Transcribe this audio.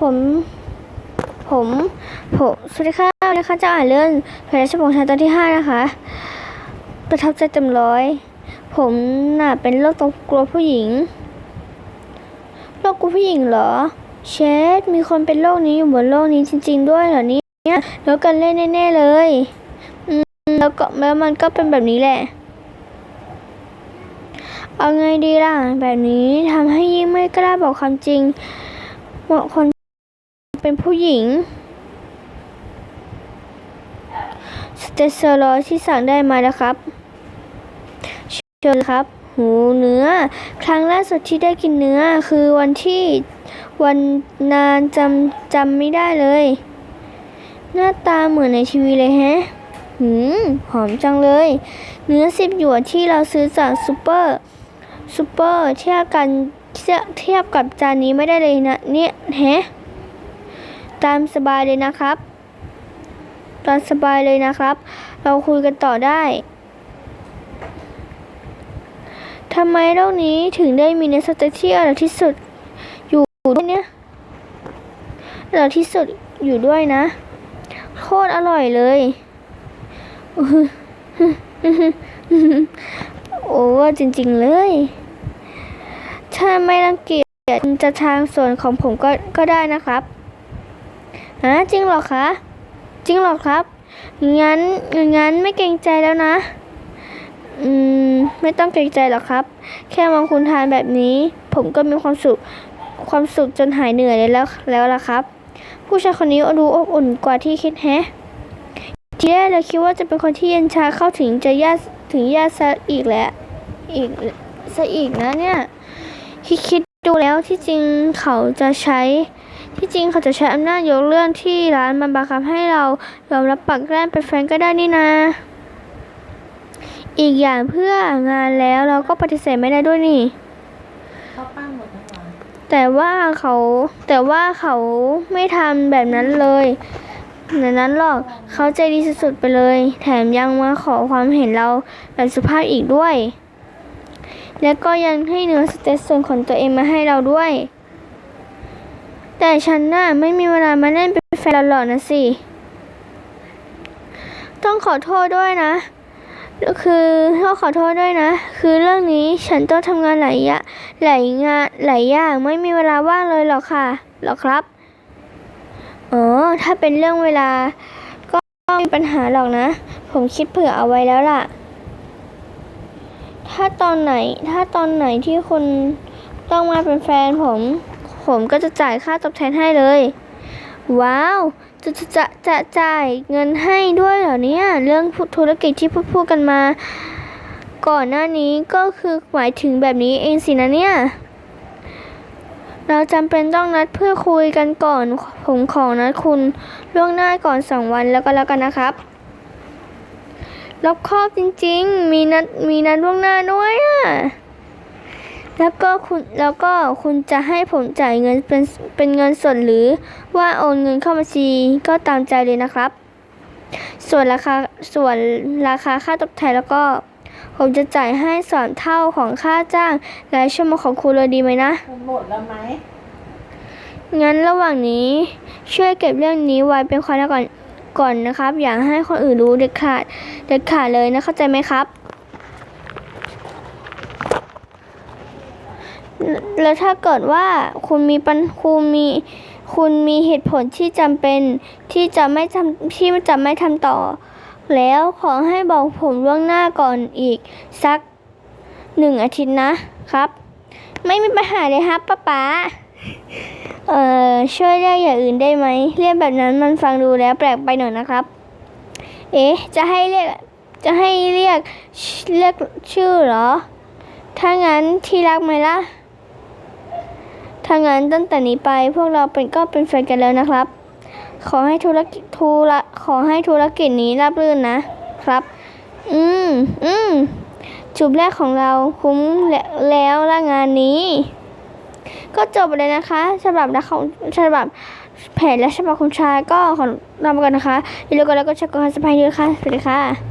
ผม ผมผมสวัสดีค่ะนนี้ค่ะจะอ่านเรื่องแผนราชวงศ์ชายตอนที่ห้านะคะ ประทับใจเต็มร้อย ผมน่ะเป็นโรคตกกลัวผู้หญิงโรคกลัวผู้หญิงเหรอ เชดมีคนเป็นโรคนี้อยู่บนโลกนี้จริง ๆ ด้วยเหรอเนี่ยแล้วกันเล่นแน่ๆเลยอืมแล้วก็แล้วมันก็เป็นแบบนี้แหละเอาไงดีล่ะ แบบนี้ทำให้ยิ่งไม่กล้าบอกความจริงว่าคน เป็นผู้หญิง สเตสเซอรอยที่สั่งได้มาแล้วครับเชิญครับ หูเนื้อ ครั้งล่าสุดที่ได้กินเนื้อ คือวันที่วันนานจำจำไม่ได้เลย หน้าตาเหมือนในทีวีเลยแฮะหืมหอมจังเลย เนื้อสิบหยวนที่เราซื้อจากซูเปอร์ซูเปอร์เทียบกันเทียบเทียบกับจานนี้ไม่ได้เลยนะเนี่ยแฮะ ตามสบายเลยนะครับ ตามสบายเลยนะครับ เราคุยกันต่อได้ทำไมโลกนี้ถึงได้มีเนสเตที่อร่อยที่สุด อยู่ด้วยเนี่ยอร่อยที่สุดอยู่ด้วยนะ โคตรอร่อยเลยโอ้จริง ๆ เลยถ้าไม่รังเกียจจะทางส่วนของผมก็ก็ได้นะครับ ฮะจริงหรอคะ จริงหรอครับ งั้น งั้นไม่เกรงใจแล้วนะ อืม ไม่ต้องเกรงใจหรอกครับ แค่มองคุณทานแบบนี้ ผมก็มีความสุข ความสุขจนหายเหนื่อยเลยแล้ว แล้วล่ะครับ ผู้ชายคนนี้ดูอบอุ่นกว่าที่คิดแฮะทีแรกเราคิดว่าจะเป็นคนที่เย็นชาเข้าถึงจะญาติถึงญาติซะอีกแหละ อีกซะอีกนะเนี่ย คิดคิดดูแล้วที่จริงเขาจะใช้ ที่จริงเขาจะใช้อำนาจยกเรื่องที่ร้านมันบังคับให้เรายอมรับปักแกล้มเป็นแฟนก็ได้นี่นะ อีกอย่างเพื่องานแล้วเราก็ปฏิเสธไม่ได้ด้วยนี่ เขาปั้งหมดแล้วเหรอแต่ว่าเขาแต่ว่าเขาไม่ทำแบบนั้นเลยในนั้นหรอกเขาใจดีสุดๆไปเลย แถมยังมาขอความเห็นเราแบบสุภาพอีกด้วย และก็ยังให้เนื้อสเต็กส่วนของตัวเองมาให้เราด้วย แต่ฉันน่ะไม่มีเวลามาเล่นเป็นแฟนเราหรอกนะสิ ต้องขอโทษด้วยนะ คือต้องขอโทษด้วยนะ คือเรื่องนี้ฉันต้องทำงานหลายอย่างหลายงานหลายอย่างไม่มีเวลาว่างเลยหรอกค่ะหรอกครับอ๋อถ้าเป็นเรื่องเวลา ก็ไม่มีปัญหาหรอกนะ ผมคิดเผื่อเอาไว้แล้วล่ะ ถ้าตอนไหน ถ้าตอนไหนที่คุณต้องมาเป็นแฟนผม ผมก็จะจ่ายค่าตอบแทนให้เลย ว้าว จะจะจะจะจ่ายเงินให้ด้วยเหรอเนี่ย เรื่องธุรกิจที่พูดพูดกันมา ก่อนหน้านี้ก็คือหมายถึงแบบนี้เองสินะเนี่ย เราจำเป็นต้องนัดเพื่อคุยกันก่อน ผมขอนัดคุณล่วงหน้าก่อนสองวันแล้วก็แล้วกันนะครับรอบครอบจริงๆ มีนัดมีนัดล่วงหน้าด้วยอะ แล้วก็คุณแล้วก็คุณจะให้ผมจ่ายเงินเป็นเป็นเงินสดหรือว่าโอนเงินเข้าบัญชีก็ตามใจเลยนะครับ ส่วนราคาส่วนราคาค่าตอบแทนแล้วก็ ผมจะจ่ายให้สามเท่าของค่าจ้างรายชั่วโมงของคุณเลยดีไหมนะมันหมดแล้วไหมงั้นระหว่างนี้ช่วยเก็บเรื่องนี้ไว้เป็นความลับก่อนก่อนนะครับ อย่าให้คนอื่นรู้เด็ดขาดเด็ดขาดเลยนะเข้าใจไหมครับ แล้วถ้าเกิดว่าคุณมีปัญคุณมีคุณมีเหตุผลที่จำเป็นที่จะไม่ทำที่จะไม่ทำต่อ แล้วขอให้บอกผมล่วงหน้าก่อนอีกสักหนึ่งอาทิตย์นะครับ ไม่มีปัญหาเลยครับป้าป๊าเอ่อช่วยเรียกอย่างอื่นได้ไหมเรียกแบบนั้นมันฟังดูแล้วแปลกไปหน่อยนะครับ เอ๊ะจะให้เรียกจะให้เรียกเรียกชื่อเหรอ ถ้างั้นที่รักไหมล่ะ ถ้างั้นตั้งแต่นี้ไปพวกเราเป็นก็เป็นแฟนกันแล้วนะครับ ขอให้ธุรกิจธุระขอให้ธุรกิจนี้ราบรื่นนะครับ อืม อืม จูบแรกของเราคุ้มแล้วแล้วละงานนี้ ก็จบไปเลยนะคะฉบับนะของฉบับแผนและฉบับคุณชายก็ขอลาไปก่อนนะคะอย่าลืมกดไลค์กดแชร์กดซับสไครต์ด้วยค่ะสวัสดีค่ะ